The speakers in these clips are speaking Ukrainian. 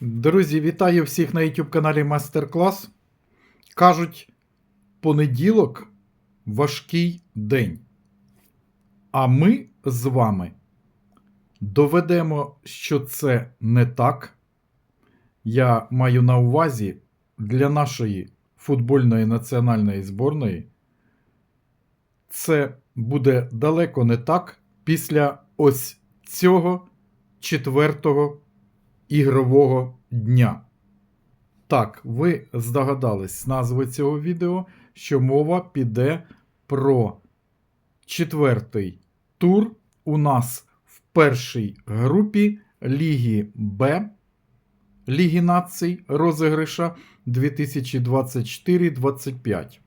Друзі, вітаю всіх на YouTube каналі Мастер Клас. Кажуть, понеділок важкий день. А ми з вами доведемо, що це не так. Я маю на увазі для нашої футбольної національної зборної. Це буде далеко не так після ось цього четвертого ігрового дня. Так, ви здогадались з назви цього відео, що мова піде про четвертий тур у нас в першій групі Ліги Б Ліги націй розіграша 2024-25.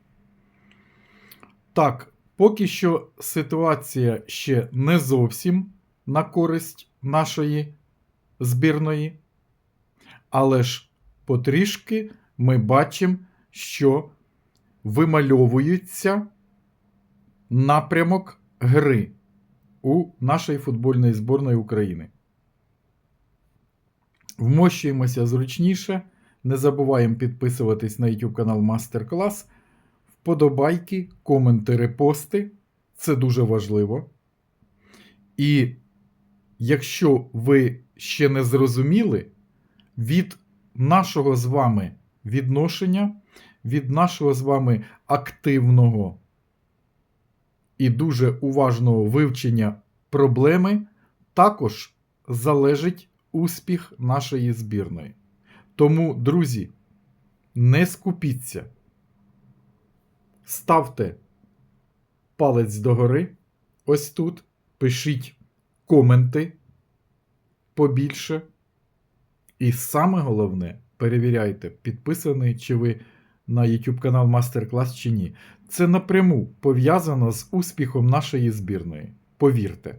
Так, поки що ситуація ще не зовсім на користь нашої збірної. Але ж потрішки ми бачимо, що вимальовується напрямок гри у нашої футбольної збірної України. Вмощуємося зручніше. Не забуваємо підписуватись на YouTube канал Мастер Клас. Вподобайки, коменти, репости. Це дуже важливо. І якщо ви ще не зрозуміли, від нашого з вами відношення, від нашого з вами активного і дуже уважного вивчення проблеми, також залежить успіх нашої збірної. Тому, друзі, не скупіться. Ставте палець догори. Ось тут. Пишіть коменти побільше. І саме головне, перевіряйте, підписаний чи ви на YouTube канал Мастер Клас чи ні. Це напряму пов'язано з успіхом нашої збірної. Повірте,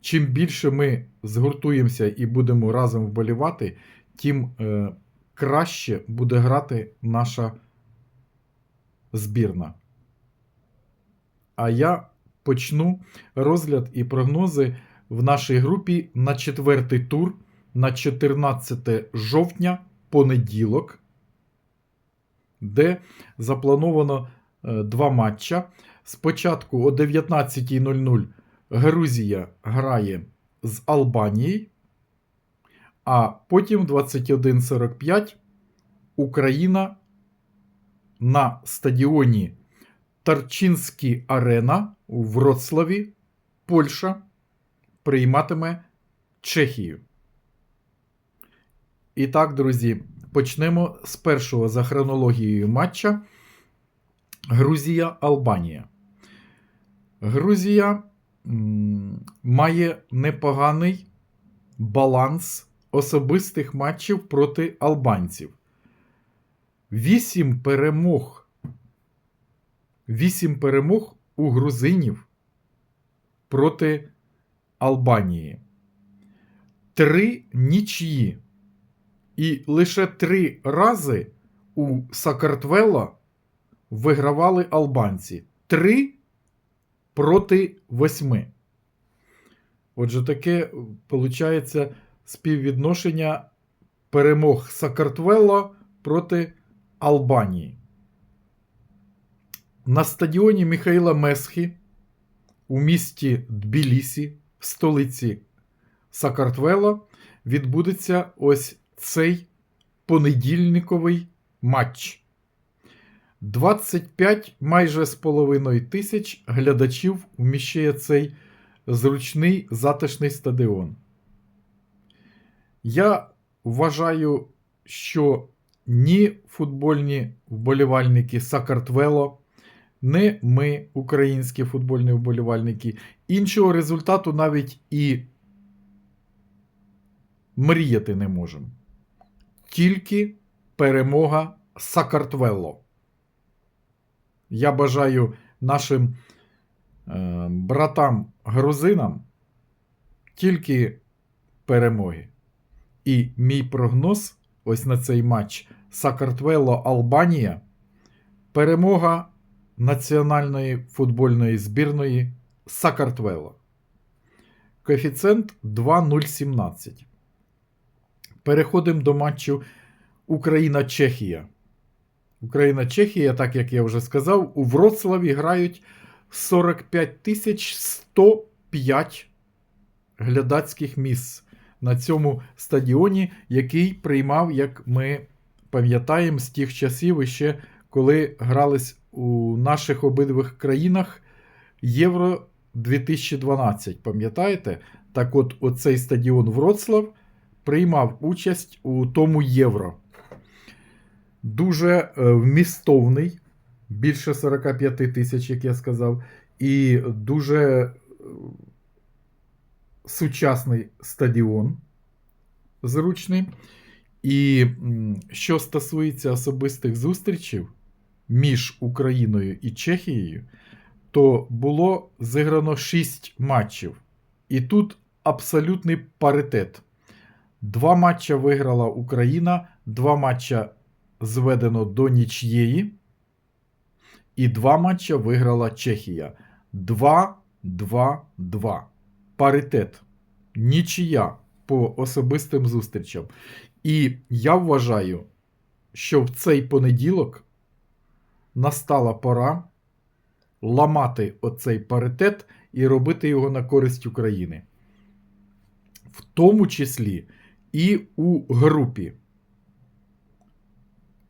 чим більше ми згуртуємося і будемо разом вболівати, тим е, краще буде грати наша збірна. А я почну розгляд і прогнози в нашій групі на четвертий тур на 14 жовтня понеділок, де заплановано е, два матча. Спочатку о 19.00 Грузія грає з Албанією, а потім 21.45 Україна на стадіоні Тарчинський Арена у Вроцлаві, Польща прийматиме Чехію. І так, друзі, почнемо з першого за хронологією матча Грузія-Албанія. Грузія має непоганий баланс особистих матчів проти албанців. Вісім перемог. Вісім перемог у грузинів проти Албанії. Три нічиї. І лише три рази у Сакартвело вигравали албанці. Три проти восьми. Отже, таке виходить співвідношення перемог Сакартвело проти Албанії. На стадіоні Михайла Месхі у місті Тбілісі, столиці Сакартвело, відбудеться ось цей понедільниковий матч. 25 майже з половиною тисяч глядачів вміщує цей зручний затишний стадіон. Я вважаю, що ні футбольні вболівальники Сакартвело, не ми, українські футбольні вболівальники, іншого результату навіть і мріяти не можемо. Тільки перемога Сакартвело. Я бажаю нашим е, братам-грузинам тільки перемоги. І мій прогноз ось на цей матч Сакартвело-Албанія. Перемога національної футбольної збірної Сакартвело. Коефіцієнт 2,017. Переходимо до матчу Україна-Чехія. Україна-Чехія, так як я вже сказав, у Вроцлаві грають 45 105 глядацьких місць на цьому стадіоні, який приймав, як ми пам'ятаємо, з тих часів, іще коли грались у наших обидвих країнах Євро 2012. Пам'ятаєте? Так от, оцей стадіон Вроцлав приймав участь у тому Євро. Дуже е, вмістовний, більше 45 тисяч, як я сказав, і дуже е, сучасний стадіон зручний. І що стосується особистих зустрічей між Україною і Чехією, то було зіграно 6 матчів. І тут абсолютний паритет. Два матча виграла Україна, два матча зведено до нічєї, і два матча виграла Чехія. 2-2-2. Паритет. Нічия по особистим зустрічам. І я вважаю, що в цей понеділок настала пора ламати оцей паритет і робити його на користь України. В тому числі і у групі.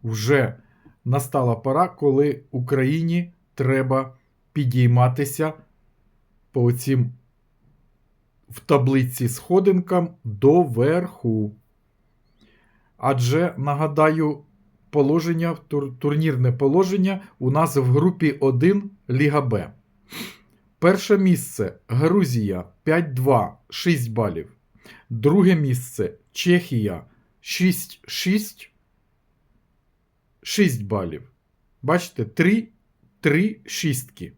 Вже настала пора, коли Україні треба підійматися по цим в таблиці сходинкам до верху. Адже, нагадаю, положення, тур, турнірне положення у нас в групі 1 Ліга Б. Перше місце Грузія 5-2, 6 балів. Друге місце Чехія 6-6, 6 балів. Бачите, 3, 3 шістки.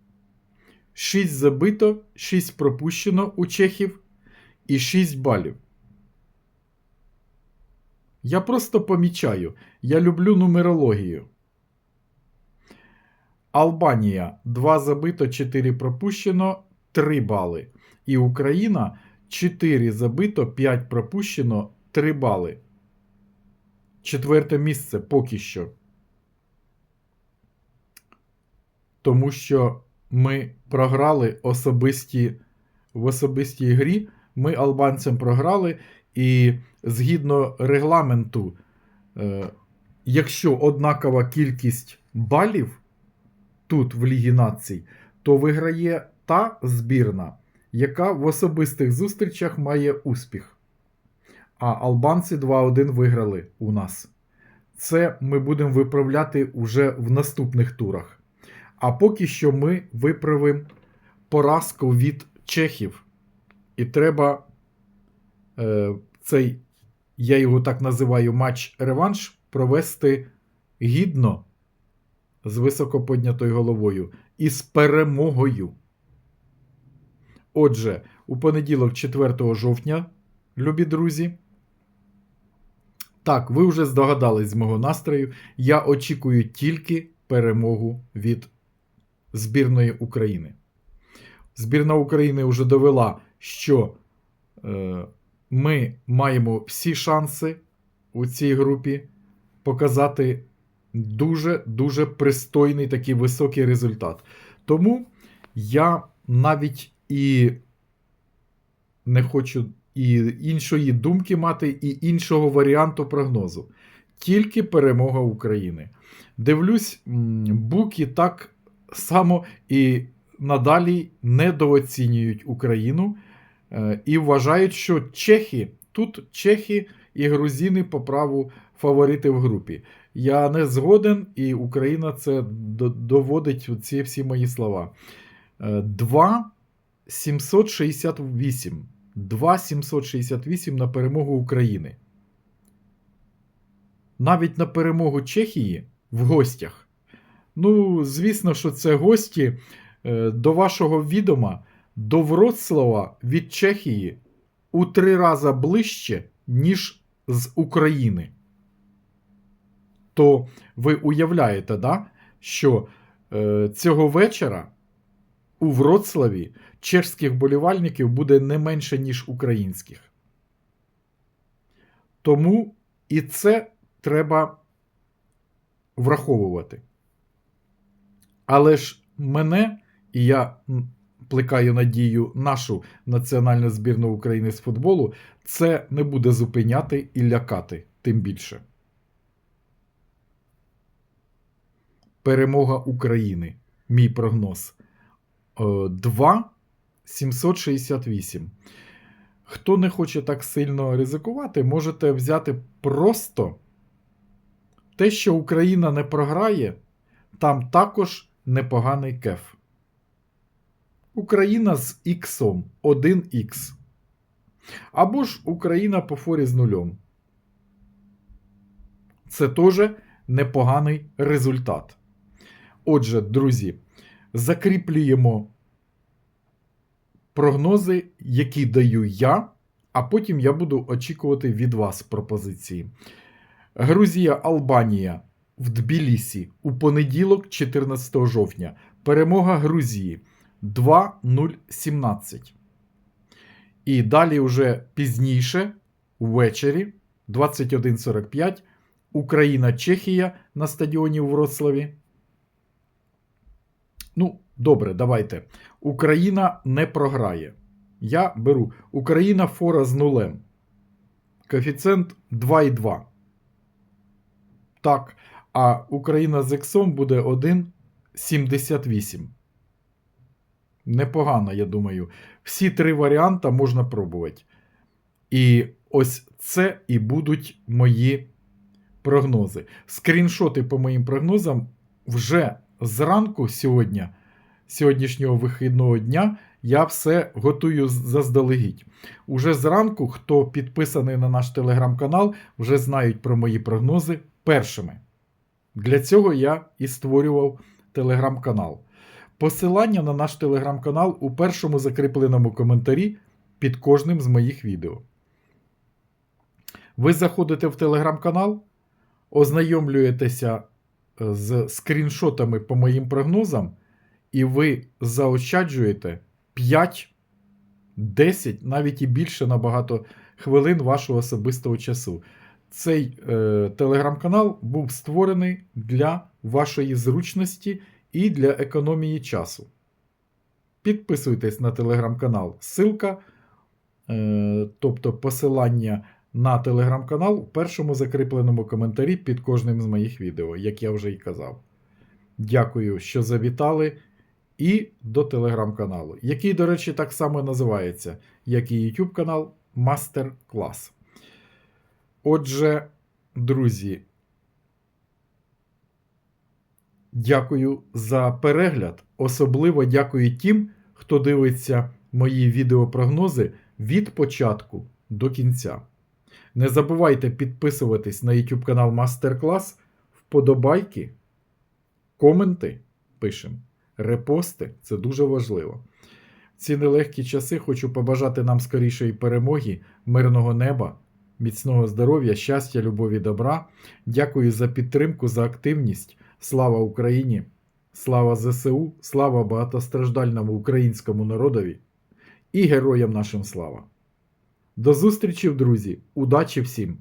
6 забито, 6 пропущено у чехів і 6 балів. Я просто помічаю. Я люблю нумерологію. Албанія 2 забито, 4 пропущено, 3 бали. І Україна 4 забито, 5 пропущено, 3 бали. Четверте місце поки що. Тому що ми програли особисті в особистій грі. Ми албанцям програли, і згідно регламенту, е, якщо однакова кількість балів тут в Лігі націй, то виграє та збірна, яка в особистих зустрічах має успіх. А албанці 2-1 виграли у нас. Це ми будемо виправляти уже в наступних турах. А поки що ми виправимо поразку від чехів. І треба е, цей, я його так називаю, матч-реванш провести гідно з високо піднятою головою і з перемогою. Отже, у понеділок, 4 жовтня, любі друзі. Так, ви вже здогадались з мого настрою. Я очікую тільки перемогу від збірної України. Збірна України вже довела, що е, ми маємо всі шанси у цій групі показати дуже-дуже пристойний такий високий результат. Тому я навіть і не хочу і іншої думки мати, і іншого варіанту прогнозу. Тільки перемога України. Дивлюсь, буки так само і надалі недооцінюють Україну і вважають, що чехи тут чехи і грузини по праву фаворити в групі. Я не згоден, і Україна це доводить ці всі мої слова. 2 768. 2 768 на перемогу України. Навіть на перемогу Чехії в гостях. Ну, звісно, що це гості е, до вашого відома, до Вроцлава від Чехії у три рази ближче, ніж з України. То ви уявляєте, да, що е, цього вечора у Вроцлаві чешських болівальників буде не менше, ніж українських. Тому і це треба враховувати. Але ж мене, і я плекаю надію нашу національну збірну України з футболу, це не буде зупиняти і лякати, тим більше. Перемога України. Мій прогноз. Е, 2 768. Хто не хоче так сильно ризикувати, можете взяти просто те, що Україна не програє, там також непоганий кеф. Україна з іксом 1х. Або ж Україна по форі з нульом. Це теж непоганий результат. Отже, друзі, закріплюємо прогнози, які даю я, а потім я буду очікувати від вас пропозиції. Грузія, Албанія в Тбілісі у понеділок, 14 жовтня. Перемога Грузії 2-0-17. І далі, вже пізніше, ввечері, 21.45, Україна, Чехія на стадіоні у Вроцлаві. Ну, добре, давайте. Україна не програє. Я беру Україна фора з нулем. Коефіцієнт 2,2. Так. А Україна з іксом буде 1,78. Непогано, я думаю. Всі три варіанти можна пробувати. І ось це і будуть мої прогнози. Скріншоти по моїм прогнозам вже зранку сьогодні, сьогоднішнього вихідного дня, я все готую заздалегідь. Уже зранку, хто підписаний на наш телеграм-канал, вже знають про мої прогнози першими. Для цього я і створював телеграм-канал. Посилання на наш телеграм-канал у першому закріпленому коментарі під кожним з моїх відео. Ви заходите в телеграм-канал, ознайомлюєтеся е, з скріншотами по моїм прогнозам, і ви заощаджуєте 5, 10, навіть і більше набагато хвилин вашого особистого часу. Цей е, телеграм-канал був створений для вашої зручності і для економії часу. Підписуйтесь на телеграм-канал. Ссылка, е, тобто посилання на телеграм-канал у першому закріпленому коментарі під кожним з моїх відео, як я вже і казав. Дякую, що завітали. І до телеграм-каналу, який, до речі, так само називається, як і YouTube канал Мастер Клас. Отже, друзі, дякую за перегляд. Особливо дякую тим, хто дивиться мої відеопрогнози від початку до кінця. Не забувайте підписуватись на YouTube канал Мастер Клас, вподобайки, коменти пишемо, репости це дуже важливо. Ці нелегкі часи хочу побажати нам скорішої перемоги, мирного неба. Міцного здоров'я, щастя, любові, добра. Дякую за підтримку, за активність. Слава Україні! Слава ЗСУ, слава багатостраждальному українському народові і героям нашим слава! До зустрічі, друзі! Удачі всім!